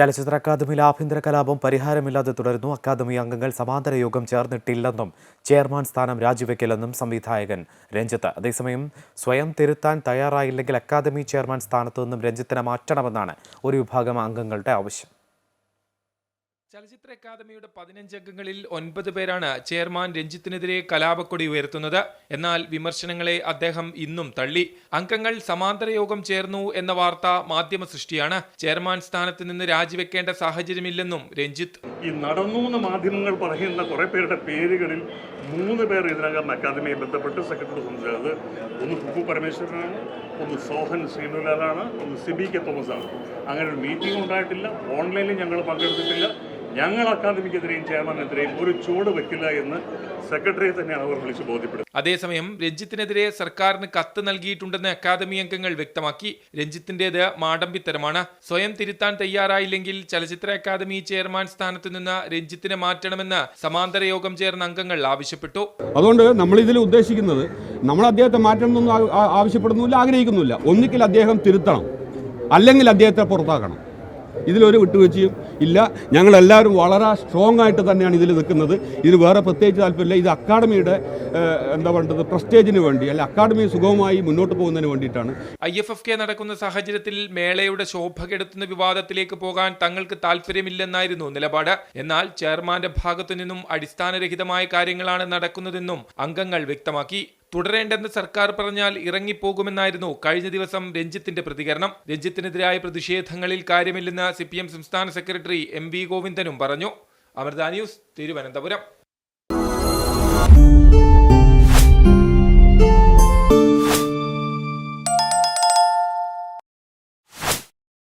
ചലച്ചിത്ര അക്കാദമിയിൽ ആഭ്യന്തര കലാപം പരിഹാരമില്ലാതെ തുടരുന്നു. അക്കാദമി അംഗങ്ങൾ സമാന്തര യോഗം ചേർന്നിട്ടില്ലെന്നും ചെയർമാൻ സ്ഥാനം രാജിവെക്കില്ലെന്നും സംവിധായകൻ രഞ്ജിത്ത്. അതേസമയം സ്വയം തിരുത്താൻ തയ്യാറായില്ലെങ്കിൽ അക്കാദമി ചെയർമാൻ സ്ഥാനത്തു നിന്നും രഞ്ജിത്തിനെ മാറ്റണമെന്നാണ് ഒരു വിഭാഗം അംഗങ്ങളുടെ ആവശ്യം. ചലച്ചിത്ര അക്കാദമിയുടെ പതിനഞ്ച് അംഗങ്ങളിൽ ഒൻപത് പേരാണ് ചെയർമാൻ രഞ്ജിത്തിനെതിരെ കലാപക്കൊടി ഉയർത്തുന്നത്. എന്നാൽ വിമർശനങ്ങളെ അദ്ദേഹം ഇന്നും തള്ളി. അംഗങ്ങൾ സമാന്തര യോഗം ചേർന്നു എന്ന വാർത്ത മാധ്യമ സൃഷ്ടിയാണ്. ചെയർമാൻ സ്ഥാനത്ത് നിന്ന് രാജിവെക്കേണ്ട സാഹചര്യമില്ലെന്നും രഞ്ജിത്ത്. ഈ നടന്നു എന്ന് മാധ്യമങ്ങൾ പറയുന്ന കുറെ പേരുടെ പേരുകളിൽ മൂന്ന് പേർ ഇതിനകം അക്കാദമിയെ ബന്ധപ്പെട്ട് സെക്രട്ടറി സംസാരിച്ചത് ഒന്ന് കുപ്പു പരമേശ്വരനാണ് ഒന്ന് സോഹൻ ശ്രീനുലാലാണ് ഒന്ന് സിബി കെ തോമസ് ആണ് അങ്ങനെ ഒരു മീറ്റിംഗ് ഉണ്ടായിട്ടില്ല. ഓൺലൈനിൽ ഞങ്ങൾ പങ്കെടുത്തിട്ടില്ല. ഞങ്ങൾ അക്കാദമിക്കെതിരെയും ചെയർമാനെതിരെയും ഒരു ചൂട് വെക്കില്ല എന്ന് സെക്രട്ടറിയെ തന്നെയാണ് അവർ വിളിച്ച് ബോധ്യപ്പെടുന്നത് അതേസമയം രഞ്ജിത്തിനെതിരെ സർക്കാരിന് കത്ത് നൽകിയിട്ടുണ്ടെന്ന് അക്കാദമി അംഗങ്ങൾ വ്യക്തമാക്കി. രഞ്ജിത്തിന്റേത് മാടമ്പിത്തരമാണ്. സ്വയം തിരുത്താൻ തയ്യാറായില്ലെങ്കിൽ ചലച്ചിത്ര അക്കാദമി ചെയർമാൻ സ്ഥാനത്ത് നിന്ന് രഞ്ജിത്തിനെ മാറ്റണമെന്ന് സമാന്തര യോഗം ചേർന്ന അംഗങ്ങൾ ആവശ്യപ്പെട്ടു. അതുകൊണ്ട് നമ്മൾ ഇതിൽ ഉദ്ദേശിക്കുന്നത് നമ്മൾ അദ്ദേഹത്തെ മാറ്റണമെന്നൊന്നും ആവശ്യപ്പെടുന്നില്ല ആഗ്രഹിക്കുന്നില്ല ഒന്നിക്കൽ അദ്ദേഹം തിരുത്തണം. അല്ലെങ്കിൽ അദ്ദേഹത്തെ പുറത്താക്കണം. ഇതിലൊരു വിട്ടുവീഴ്ചയും ഇല്ല. ഞങ്ങളെല്ലാവരും വളരെ സ്ട്രോങ് ആയിട്ട് തന്നെയാണ് ഇതിൽ നിൽക്കുന്നത്. ഇതിന് വേറെ പ്രത്യേകിച്ച് താല്പര്യമില്ല. ഇത് അക്കാഡമിയുടെ എന്താ പറയുന്നത് പ്രസ്റ്റേജിന് വേണ്ടി അല്ലെ അക്കാഡമി സുഗമമായി മുന്നോട്ട് പോകുന്നതിന് വേണ്ടിയിട്ടാണ്. ഐ എഫ് എഫ് കെ നടക്കുന്ന സാഹചര്യത്തിൽ മേളയുടെ ശോഭ കെടുത്തുന്ന വിവാദത്തിലേക്ക് പോകാൻ തങ്ങൾക്ക് താല്പര്യമില്ലെന്നായിരുന്നു നിലപാട്. എന്നാൽ ചെയർമാന്റെ ഭാഗത്തു നിന്നും അടിസ്ഥാനരഹിതമായ കാര്യങ്ങളാണ് നടക്കുന്നതെന്നും അംഗങ്ങൾ വ്യക്തമാക്കി. തുടരേണ്ടെന്ന് സർക്കാർ പറഞ്ഞാൽ ഇറങ്ങിപ്പോകുമെന്നായിരുന്നു കഴിഞ്ഞ ദിവസം രഞ്ജിത്തിന്റെ പ്രതികരണം. രഞ്ജിത്തിനെതിരായ പ്രതിഷേധങ്ങളിൽ കാര്യമില്ലെന്ന് സി പി എം സംസ്ഥാന സെക്രട്ടറി എം വി ഗോവിന്ദനും പറഞ്ഞു. അമൃത ന്യൂസ് തിരുവനന്തപുരം.